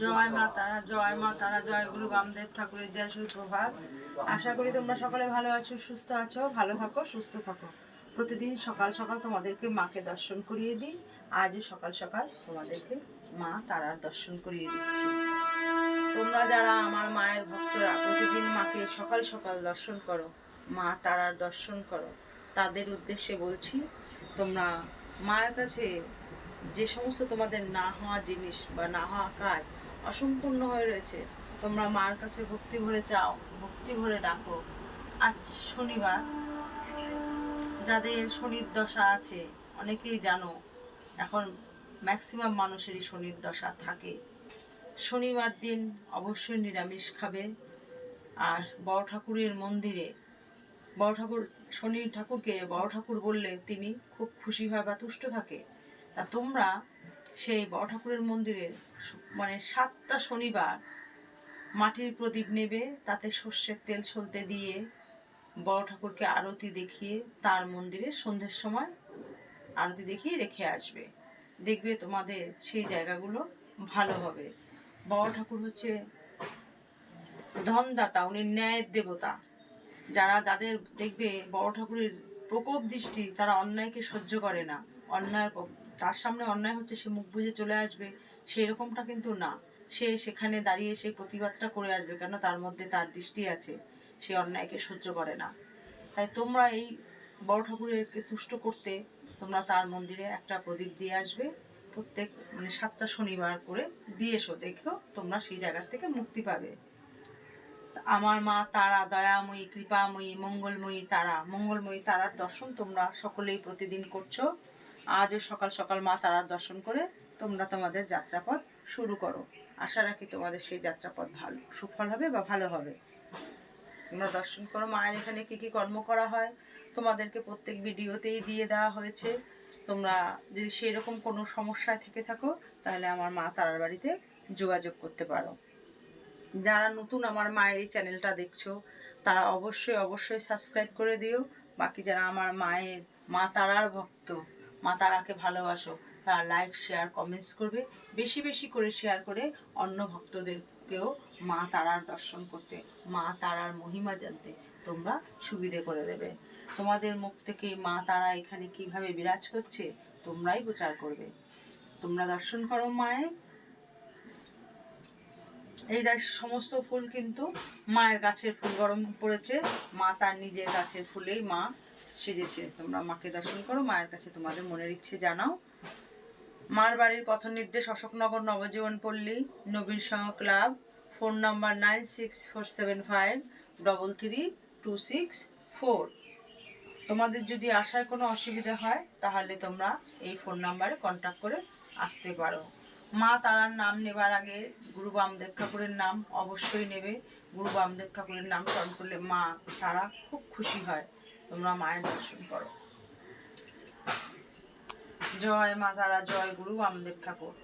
জয় মা তারা, জয় মা তারা, জয় গুরু বামদেব ঠাকুরের জয় সুপ্রভাত। আশা করি তোমরা সকলে ভালো আছো, সুস্থ আছো, ভালো থাকো, সুস্থ থাকো। প্রতিদিন সকাল সকাল তোমাদেরকে মাকে দর্শন করিয়ে দিই। আজও সকাল সকাল তোমাদেরকে মা তারার দর্শন করিয়ে দিচ্ছি। তোমরা যারা আমার মায়ের ভক্তরা, প্রতিদিন মাকে সকাল সকাল দর্শন করো, মা তারার দর্শন করো, তাদের উদ্দেশ্যে বলছি, তোমরা মায়ের কাছে যে সমস্ত তোমাদের না হওয়া জিনিস বা না হওয়া কাজ অসম্পূর্ণ হয়ে রয়েছে। তোমরা মার কাছে ভক্তি ভরে চাও, ভক্তি ভরে ডাকো। আজ শনিবার। যাদের শনির দশা আছে, অনেকেই জানো, এখন ম্যাক্সিমাম মানুষেরই শনির দশা থাকে। শনিবার দিন অবশ্যই নিরামিষ খাবে। আর বড় ঠাকুরের মন্দিরে, বড় ঠাকুর শনি ঠাকুরকে বড় ঠাকুর বললে তিনি খুব খুশি হয় বা তুষ্ট থাকে। তা তোমরা সেই বড় ঠাকুরের মন্দিরে মানে সাতটা শনিবার মাটির প্রদীপ নেবে, তাতে সর্ষের তেল সলতে দিয়ে বড় ঠাকুরকে আরতি দেখিয়ে তার মন্দিরে সন্ধ্যের সময় আরতি দেখিয়ে রেখে আসবে। দেখবে তোমাদের সেই জায়গাগুলো ভালো হবে। বড় ঠাকুর হচ্ছে ধনদাতা, উনি ন্যায়ের দেবতা। যারা যাদের দেখবে বড় ঠাকুরের প্রকোপ দৃষ্টি, তারা অন্যায়কে সহ্য করে না। অন্যায় তার সামনে অন্যায় হচ্ছে, সে মুখ বুজে চলে আসবে সেই রকমটা কিন্তু না। সে সেখানে দাঁড়িয়ে সেই প্রতিবাদটা করে আসবে কেন? তার মধ্যে তার দৃষ্টি আছে, সে অন্যায়কে সহ্য করে না। তাই তোমরা এই বড় ঠাকুরেরকে তুষ্ট করতে তোমরা তার মন্দিরে একটা প্রদীপ দিয়ে আসবে, প্রত্যেক মানে সাতটা শনিবার করে দিয়ে এসো, দেখো তোমরা সেই জায়গা থেকে মুক্তি পাবে। আমার মা তারা, দয়াময়ী, কৃপাময়ী, মঙ্গলময়ী তারা, মঙ্গলময়ী তারার দর্শন তোমরা সকলেই প্রতিদিন করছ। আজও সকাল সকাল মা তারার দর্শন করে তোমরা তোমাদের যাত্রাপথ শুরু করো। আশা রাখি তোমাদের সেই যাত্রাপথ ভালো, সুফল হবে বা ভালো হবে। তোমরা দর্শন করো। মায়ের এখানে কি কি কর্ম করা হয়? তোমাদেরকে প্রত্যেক ভিডিওতেই দিয়ে দেওয়া হয়েছে। তোমরা যদি সেই রকম কোনো সমস্যায় থেকে থাকো, তাহলে আমার মা তারার বাড়িতে যোগাযোগ করতে পারো। যারা নতুন আমার মায়ের এই চ্যানেলটা দেখছ, তারা অবশ্যই অবশ্যই সাবস্ক্রাইব করে দিও। বাকি যারা আমার মায়ের, মা তারার ভক্ত মা তারাকে ভালোবাসো, তারা লাইক শেয়ার কমেন্টস করবে। বেশি বেশি করে শেয়ার করে অন্য ভক্তদেরকেও মা তারার দর্শন করতে, মা তারার মহিমা জানতে তোমরা সুবিধে করে দেবে। তোমাদের মুখ থেকে মা তারা এখানে কীভাবে বিরাজ করছে তোমরাই প্রচার করবে। তোমরা দর্শন করো মায়ের এই দেখ, সমস্ত ফুল কিন্তু মায়ের গাছের ফুল, গরম পড়েছে। মা তার নিজের গাছের ফুলেই মা সেজেছে। তোমরা মাকে দর্শন করো, মায়ের কাছে তোমাদের মনের ইচ্ছে জানাও। মার বাড়ির পথ নির্দেশ Ashoknagar Nabajiban Palli, Nabin Sangha club, phone number nine six four seven five double three two six four. তোমাদের যদি আসার কোনো অসুবিধা হয়, তাহলে তোমরা এই ফোন নাম্বারে কন্ট্যাক্ট করে আসতে পারো। মা তারার নাম নেবার আগে গুরু বামদেব ঠাকুরের নাম অবশ্যই নেবে। গুরু বামদেব ঠাকুরের নাম স্মরণ করলে মা, তারা খুব খুশি হয়। তোমরা মায়ের দর্শন করো। জয় মা তারা, জয় গুরু বামদেব ঠাকুর।